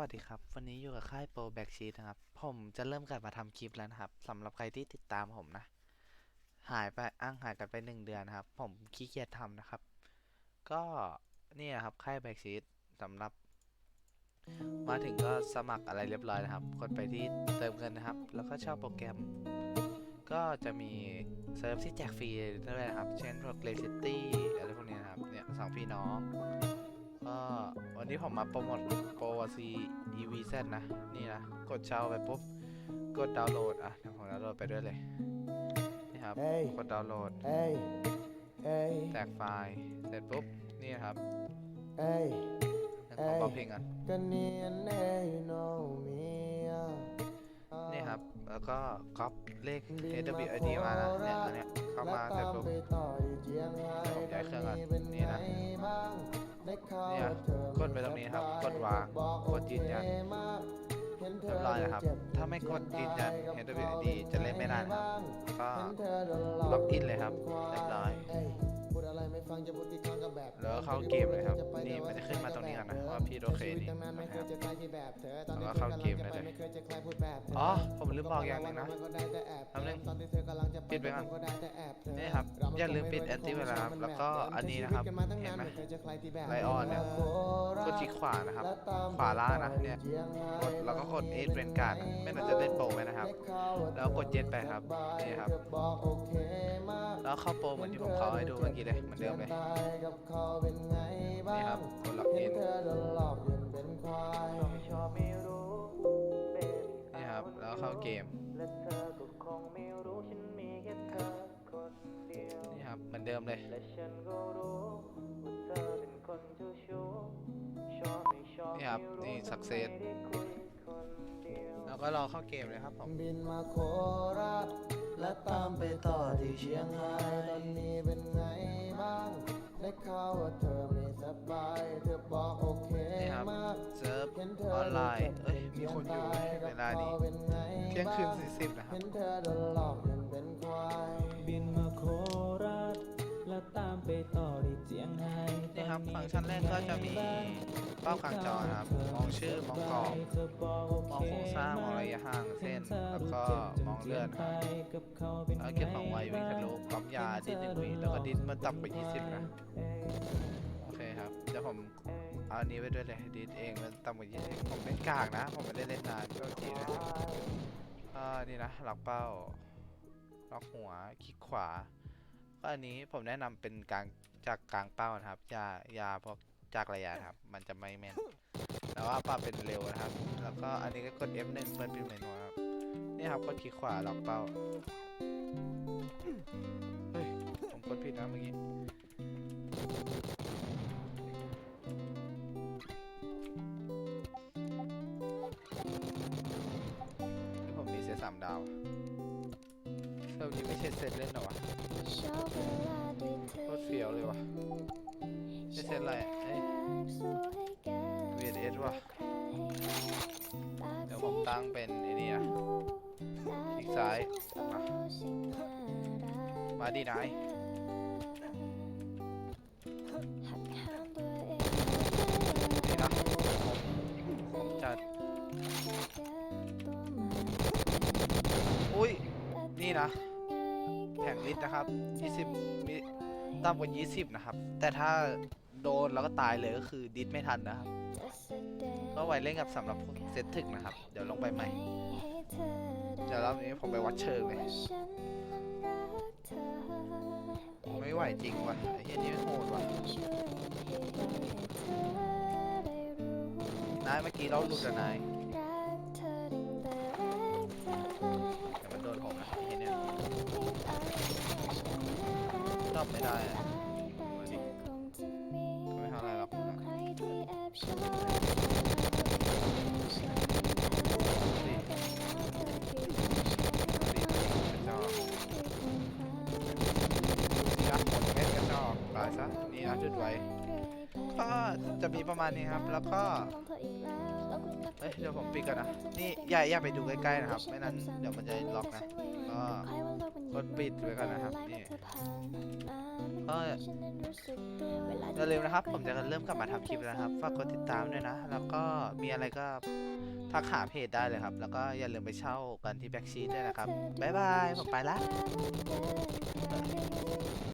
วัสดีครับ วันนี้อยู่กับค่ายโปรแบ็กชีตนะครับ ผมจะเริ่มกลับมาทำคลิปแล้วนะครับสำหรับใครที่ติดตามผมนะ หายไปอ้างหายกันไปหนึ่งเดือนนะครับ ผมขี้เกียจทำนะครับ ก็เนี่ยครับค่ายแบ็กชีตสำหรับ มาถึงก็สมัครอะไรเรียบร้อยนะครับกดไปที่เติมเงินนะครับ แล้วก็เช่าโปรแกรม ก็จะมีเซิร์ฟที่แจกฟรีด้วยนะครับ เช่นพวกเลซิตี้อะไรพวกนี้นะครับเนี่ยสองพี่น้องก็วันนี้ผมมาโปรโมทโปร ซีอีวีเซนะ นี่นะ กดเช่าไปปุ๊บ กดดาวน์โหลด อะเดี๋ยวผมดาวน์โหลดไปด้วยเลย นี่ครับเฮ้ยกดดาวน์โหลดเอ้ยเอ้ยแตกไฟล์ เสร็จปุ๊บ นี่นะครับเอ้ยงั้นผมเบาเพลงก่อนกันเนียนเอ้ย know me นี่ครับ แล้วก็ก๊อปเลข AWID มานะเนี่ยอันเนี้ยเข้ามาเสร็จปุ๊บผมย้ายเครื่องก่อนนี่นะเนี่ยกดไปตรงนี้ครับ กดวางกด ยืนยันเรียบร้อยนะครับ ถ้าไม่กดยืนยัน h w i d จะเล่นไม่ได้นะครับ ก็ล็อกอินเลยครับ เรียบร้อย พูดอะไรไม่ฟังจะพูดกี่ครั้งก็แบบแล้วก็เข้าเกมเลยครับนี่มันจะขึ้นมาตรงนี้ก่อนนะว่าพี่โอเคนี่ตั้งนานไม่เคยนะครับเจอใครที่แบบเธอตอนแล้วนี้ก็เข้าเกมได้เลยไม่เคยเจอใครพูดแบบเธออ๋อผมลืมบอกอย่างหนึ่งนะก็ได้แต่แอบแป๊บนึงตอนที่เธอกำลังจะปิดไว้ก่อนก็ได้แต่แอบเธอนี่ครับอย่าลืมปิดแอนตี้ไว้นะครับแล้วก็อันนี้นะครับเห็นไหมไลออนเนี่ยกดที่ขวานะครับ ขวาล่างนะเนี่ยกดแล้วก็กดเอทเป็นการ์ดนะไม่น่าจะเล่นโปรไว้นะครับ แล้วกดเย็นไปครับนี่ครับ แล้วเข้าโปรเหมือนที่ผมเขาให้ดูเมื่อกี้เลยเหมือนเดิมเลยนี่ครับกดล็อกอินนี่ครับแล้วเข้าเกมนี่ครับเหมือนเดิมเลยนี่ครับนี่สักเซสแล้วก็รอเข้าเกมเลยครับผม บินมาโคราชและตามไปต่อที่เชียงรายตอนนี้เป็นไงบ้างได้ข่าวว่าเธอไม่สบาย เธอบอกโอเคนี่ครับมากเซิร์ฟเห็นเธอออนไลน์เอ้ยมีคนอยู่เวลานี้เที่ยงคืน40นะครับ เห็นเธอโดนหลอกจนเป็นควายบินมาโครา นี่ครับฟังก์ชันแรกก็จะมีเป้ากลางจอนะครับ มองชื่อ มองกรอบ มองโครงสร้าง มองระยะห่างเส้น แล้วก็มองเลื่อนครับแล้วเก็บของไววิ่งทะลุปั๊มยาดิสหนึ่งวิแล้วก็ดิสมาต่ำกว่า20 นะ โอเคครับ เดี๋ยวผมเอาอันนี้ไว้ด้วยเลยดิสเองมันต่ำกว่า20 ผมเป็นกากนะ ผมไม่ได้เล่นนานก็ทีนะอ่านี่นะล็อกเป้าล็อกหัวคลิกขวา ก็อันนี้ผมแนะนำเป็นกลางจากกลางเป้านะครับอย่าอย่าพวกจากระยะนะครับ มันจะไม่แม่นแต่ว่าปรับเป็นเร็วนะครับ แล้วก็อันนี้ก็กด F1 เปิดปิดเมนูครับนี่ครับก็คลิกขวาล็อกเป้าเฮ้ยผมกดผิดนะเมื่อกี้ที่ผมมีเซตสามดาวเซิร์ฟนี้ไม่ใช่เซตเล่นเหรอวะ ไม่เซตอะไรอะเอ้ย VS ว่ะเดี๋ยวผมตั้งเป็นไอ้นี่นะคลิกซ้าย มา มาดีนายนี่นะผมจัดอุ้ย นี่นะ แผงลิตรนะครับ 20มิ ต่ำกว่า 20 นะครับ แต่ถ้าโดนแล้วก็ตายเลยก็คือดิสไม่ทันนะครับ ก็ไว้เล่นกับสำหรับพวกเซตถึกนะครับ เดี๋ยวลงไปใหม่ เดี๋ยวรอบนี้ผมไปวัดเชิงเลย ไม่ไหวจริงว่ะไอ้เหี้ยนี่โหดว่ะนายเมื่อกี้เราหลุดอะนาย อบไม่ได้ะหมดเม็ดกระจอกตายซะนี่นะจุดไว้ก็จะมีประมาณนี้ครับ แล้วก็เอ้ยเดี๋ยวผมปิดก่อนนะ นี่อย่าอย่าไปดูใกล้ๆนะครับ ไม่นั้นเดี๋ยวมันจะล็อกนะ ก็กดปิดไว้ก่อนนะครับ นี่ก็อย่าลืมนะครับ ผมจะเริ่มกลับมาทำคลิปแล้วนะครับ ฝากกดติดตามด้วยนะ แล้วก็มีอะไรก็ทักหาเพจได้เลยครับ แล้วก็อย่าลืมไปเช่ากันที่แบ็กชีด้วยนะครับ บ๊ายบาย ผมไปละ